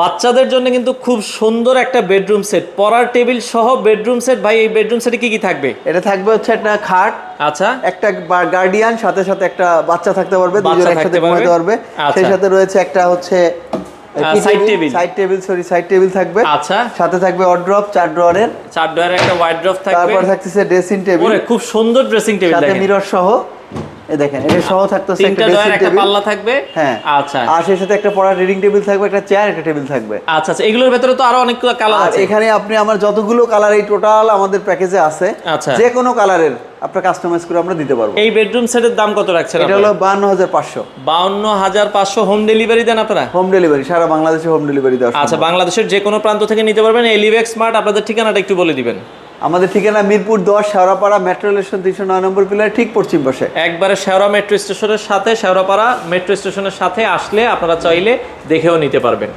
বাচ্চাদের জন্য কিন্তু খুব সুন্দর একটা বেডরুম সেট পড়ার টেবিল সহ বেডরুম সেট ভাই এই বেডরুম সেটে কি কি থাকবে? এটা থাকবে হচ্ছে একটা খাট আচ্ছা। একটা গার্ডিয়ান সাথে সাথে একটা বাচ্চা থাকতে পারবে দুজন একসাথে। ঘুমাতে পারবে। আচ্ছা। সেই সাথে রয়েছে একটা হচ্ছে side table। Side table sorry side table থাকবে। আচ্ছা। সাথে থাকবে অড্রপ চার ড্রয়ারের চার একটা ওয়াইড ড্রপ থাকবে। তারপর থাকতেছে ড্রেসিং টেবিল খুব সুন্দর ড্রেসিং টেবিল সাথে মিরর সহ। দেখেন এটা সহ থাকতেছে একটা একটা পাল্লা থাকবে। হ্যাঁ। আচ্ছা। আর সেই সাথে একটা পড়ার রিডিং টেবিল থাকবে একটা চেয়ার একটা টেবিল থাকবে। আচ্ছা আচ্ছা এগুলোর ভেতরে তো আরও অনেকগুলো কালার আছে। এখানে আপনি আমার যতগুলো কালার এই টোটাল আমাদের প্যাকেজে আছে। যে কোনো কালারের আপনার কাস্টমাইজ করে আমরা দিতে পারব। এই বেডরুম সেটের দাম কত রাখছেন এটা হলো বান্ন হাজার পাঁচশো। বাউন্ন হাজার পাঁচশো হোম ডেলিভারি দেন আপনারা? হোম ডেলিভারি সারা বাংলাদেশে হোম ডেলিভারি দেওয়া আচ্ছা বাংলাদেশের যে কোনো প্রান্ত থেকে নিতে পারবেন। এলিভেক্স স্মার্ট আপনাদের ঠিকানাটা একটু বলে দিবেন। আমাদের ঠিকানা মিরপুর দশ, শেওড়াপাড়া মেট্রো স্টেশন তিনশো নয় নম্বর পিলার ঠিক পশ্চিম পাশে। একবারে শেওড়া মেট্রো স্টেশনের সাথে, শেওড়াপাড়া মেট্রো স্টেশনের সাথে আসলে আপনারা চাইলে দেখেও নিতে পারবেন।